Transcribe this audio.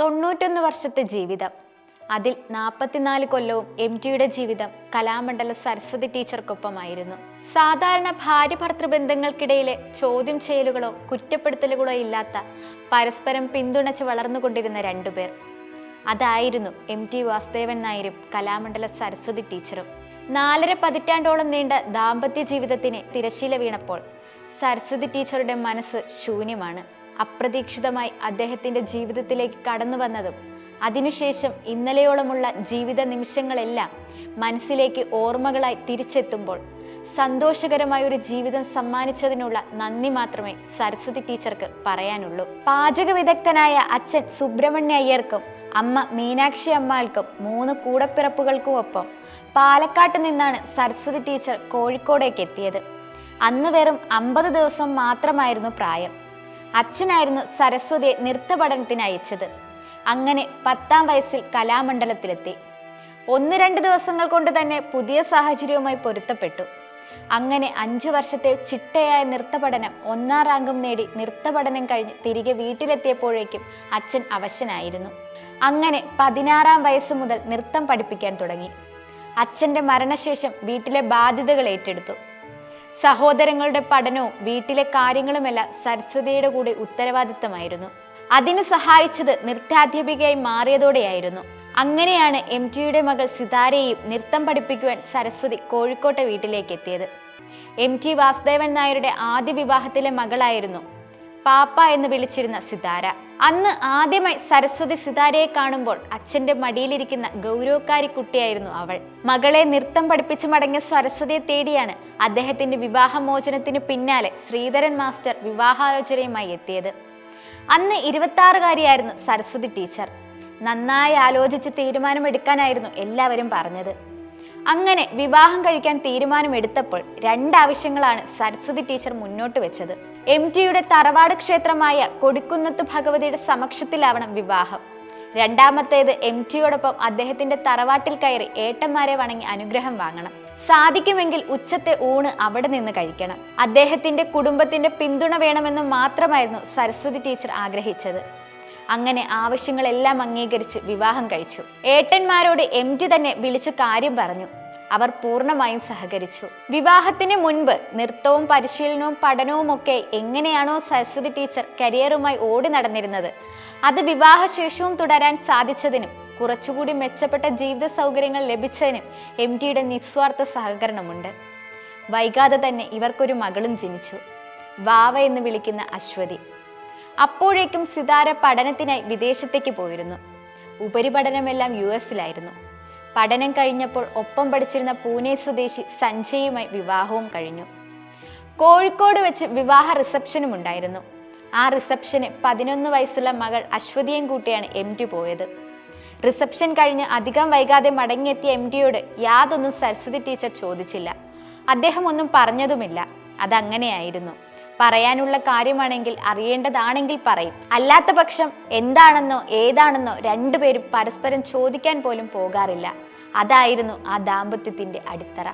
തൊണ്ണൂറ്റൊന്ന് വർഷത്തെ ജീവിതം. അതിൽ നാൽപ്പത്തിനാല് കൊല്ലവും എം ടിയുടെ ജീവിതം കലാമണ്ഡല സരസ്വതി ടീച്ചർക്കൊപ്പമായിരുന്നു. സാധാരണ ഭാര്യ ഭർത്തൃ ബന്ധങ്ങൾക്കിടയിലെ ചോദ്യം ചെയ്യലുകളോ കുറ്റപ്പെടുത്തലുകളോ ഇല്ലാത്ത പരസ്പരം പിന്തുണച്ച് വളർന്നുകൊണ്ടിരുന്ന രണ്ടുപേർ അതായിരുന്നു എം ടി വാസുദേവൻ നായരും കലാമണ്ഡല സരസ്വതി ടീച്ചറും. നാലര പതിറ്റാണ്ടോളം നീണ്ട ദാമ്പത്യ ജീവിതത്തിന് തിരശീല വീണപ്പോൾ സരസ്വതി ടീച്ചറുടെ മനസ്സ് ശൂന്യമാണ്. അപ്രതീക്ഷിതമായി അദ്ദേഹത്തിന്റെ ജീവിതത്തിലേക്ക് കടന്നു വന്നതും അതിനുശേഷം ഇന്നലെയോളമുള്ള ജീവിത നിമിഷങ്ങളെല്ലാം മനസ്സിലേക്ക് ഓർമ്മകളായി തിരിച്ചെത്തുമ്പോൾ സന്തോഷകരമായ ഒരു ജീവിതം സമ്മാനിച്ചതിനുള്ള നന്ദി മാത്രമേ സരസ്വതി ടീച്ചർക്ക് പറയാനുള്ളൂ. പാചക വിദഗ്ധനായ അച്ഛൻ സുബ്രഹ്മണ്യ അയ്യർക്കും അമ്മ മീനാക്ഷി അമ്മാൾക്കും മൂന്ന് കൂടപ്പിറപ്പുകൾക്കും ഒപ്പം പാലക്കാട്ട് നിന്നാണ് സരസ്വതി ടീച്ചർ കോഴിക്കോടേക്ക് എത്തിയത്. അന്ന് വെറും അമ്പത് ദിവസം മാത്രമായിരുന്നു പ്രായം. അച്ഛനായിരുന്നു സരസ്വതിയെ നൃത്തപഠനത്തിന് അയച്ചത് അങ്ങനെ പത്താം വയസ്സിൽ കലാമണ്ഡലത്തിലെത്തി. ഒന്ന് രണ്ട് ദിവസങ്ങൾ കൊണ്ട് തന്നെ പുതിയ സാഹചര്യവുമായി പൊരുത്തപ്പെട്ടു. അങ്ങനെ അഞ്ചു വർഷത്തെ ചിട്ടയായ നൃത്തപഠനം ഒന്നാം റാങ്കും നേടി നൃത്തപഠനം കഴിഞ്ഞ് തിരികെ വീട്ടിലെത്തിയപ്പോഴേക്കും അച്ഛൻ അവശനായിരുന്നു. അങ്ങനെ പതിനാറാം വയസ്സ് മുതൽ നൃത്തം പഠിപ്പിക്കാൻ തുടങ്ങി. അച്ഛന്റെ മരണശേഷം വീട്ടിലെ ബാധ്യതകൾ ഏറ്റെടുത്തു. സഹോദരങ്ങളുടെ പഠനവും വീട്ടിലെ കാര്യങ്ങളുമെല്ലാം സരസ്വതിയുടെ കൂടെ ഉത്തരവാദിത്തമായിരുന്നു. അതിന് സഹായിച്ചത് നൃത്താധ്യാപികയായി മാറിയതോടെയായിരുന്നു. അങ്ങനെയാണ് എം ടിയുടെ മകൾ സിതാരയെയും നൃത്തം പഠിപ്പിക്കുവാൻ സരസ്വതി കോഴിക്കോട്ടെ വീട്ടിലേക്ക് എത്തിയത്. എം ടി വാസുദേവൻ നായരുടെ ആദ്യ വിവാഹത്തിലെ മകളായിരുന്നു പാപ്പ എന്ന് വിളിച്ചിരുന്ന സിതാര. അന്ന് ആദ്യമായി സരസ്വതി സിതാരയെ കാണുമ്പോൾ അച്ഛന്റെ മടിയിലിരിക്കുന്ന ഗൗരവക്കാരി കുട്ടിയായിരുന്നു അവൾ. മകളെ നൃത്തം പഠിപ്പിച്ചു മടങ്ങിയ സരസ്വതിയെ തേടിയാണ് അദ്ദേഹത്തിന്റെ വിവാഹമോചനത്തിന് പിന്നാലെ ശ്രീധരൻ മാസ്റ്റർ വിവാഹാലോചനയുമായി എത്തിയത്. അന്ന് ഇരുപത്താറുകാരിയായിരുന്നു സരസ്വതി ടീച്ചർ. നന്നായി ആലോചിച്ച് തീരുമാനമെടുക്കാനായിരുന്നു എല്ലാവരും പറഞ്ഞത്. അങ്ങനെ വിവാഹം കഴിക്കാൻ തീരുമാനമെടുത്തപ്പോൾ രണ്ടാവശ്യങ്ങളാണ് സരസ്വതി ടീച്ചർ മുന്നോട്ട് വെച്ചത്. എം ടിയുടെ തറവാട് ക്ഷേത്രമായ കൊടിക്കുന്നത്ത് ഭഗവതിയുടെ സമക്ഷത്തിലാവണം വിവാഹം. രണ്ടാമത്തേത് എം ടിയോടൊപ്പം അദ്ദേഹത്തിന്റെ തറവാട്ടിൽ കയറി ഏട്ടന്മാരെ വണങ്ങി അനുഗ്രഹം വാങ്ങണം. സാധിക്കുമെങ്കിൽ ഉച്ചത്തെ ഊണ് അവിടെ നിന്ന് കഴിക്കണം. അദ്ദേഹത്തിന്റെ കുടുംബത്തിന്റെ പിന്തുണ വേണമെന്ന് മാത്രമായിരുന്നു സരസ്വതി ടീച്ചർ ആഗ്രഹിച്ചത്. അങ്ങനെ ആവശ്യങ്ങളെല്ലാം അംഗീകരിച്ച് വിവാഹം കഴിച്ചു. ഏട്ടന്മാരോട് എം ടി തന്നെ വിളിച്ചു കാര്യം പറഞ്ഞു. അവർ പൂർണമായും സഹകരിച്ചു. വിവാഹത്തിന് മുൻപ് നൃത്തവും പരിശീലനവും പഠനവും ഒക്കെ എങ്ങനെയാണോ സരസ്വതി ടീച്ചർ കരിയറുമായി ഓടി നടന്നിരുന്നത് അത് വിവാഹശേഷവും തുടരാൻ സാധിച്ചതിനും കുറച്ചുകൂടി മെച്ചപ്പെട്ട ജീവിത സൗകര്യങ്ങൾ ലഭിച്ചതിനും എം ടിയുടെ നിസ്വാർത്ഥ സഹകരണമുണ്ട്. വൈകാതെ തന്നെ ഇവർക്കൊരു മകളും ജനിച്ചു. വാവ എന്ന് വിളിക്കുന്ന അശ്വതി അപ്പോഴേക്കും സിതാര പഠനത്തിനായി വിദേശത്തേക്ക് പോയിരുന്നു. ഉപരിപഠനമെല്ലാം യു എസിലായിരുന്നു. പഠനം കഴിഞ്ഞപ്പോൾ ഒപ്പം പഠിച്ചിരുന്ന പൂനെ സ്വദേശി സഞ്ജയുമായി വിവാഹവും കഴിഞ്ഞു. കോഴിക്കോട് വെച്ച് വിവാഹ റിസപ്ഷനും ഉണ്ടായിരുന്നു. ആ റിസപ്ഷന് പതിനൊന്ന് വയസ്സുള്ള മകൾ അശ്വതിയും കൂട്ടിയാണ് എം ടി പോയത്. റിസപ്ഷൻ കഴിഞ്ഞ് അധികം വൈകാതെ മടങ്ങിയെത്തിയ എം ടിയോട് യാതൊന്നും സരസ്വതി ടീച്ചർ ചോദിച്ചില്ല. അദ്ദേഹം ഒന്നും പറഞ്ഞതുമില്ല. അതങ്ങനെയായിരുന്നു. പറയാനുള്ള കാര്യമാണെങ്കിൽ അറിയേണ്ടതാണെങ്കിൽ പറയും. അല്ലാത്ത പക്ഷം എന്താണെന്നോ ഏതാണെന്നോ രണ്ടുപേരും പരസ്പരം ചോദിക്കാൻ പോലും പോകാറില്ല. അതായിരുന്നു ആ ദാമ്പത്യത്തിന്റെ അടിത്തറ.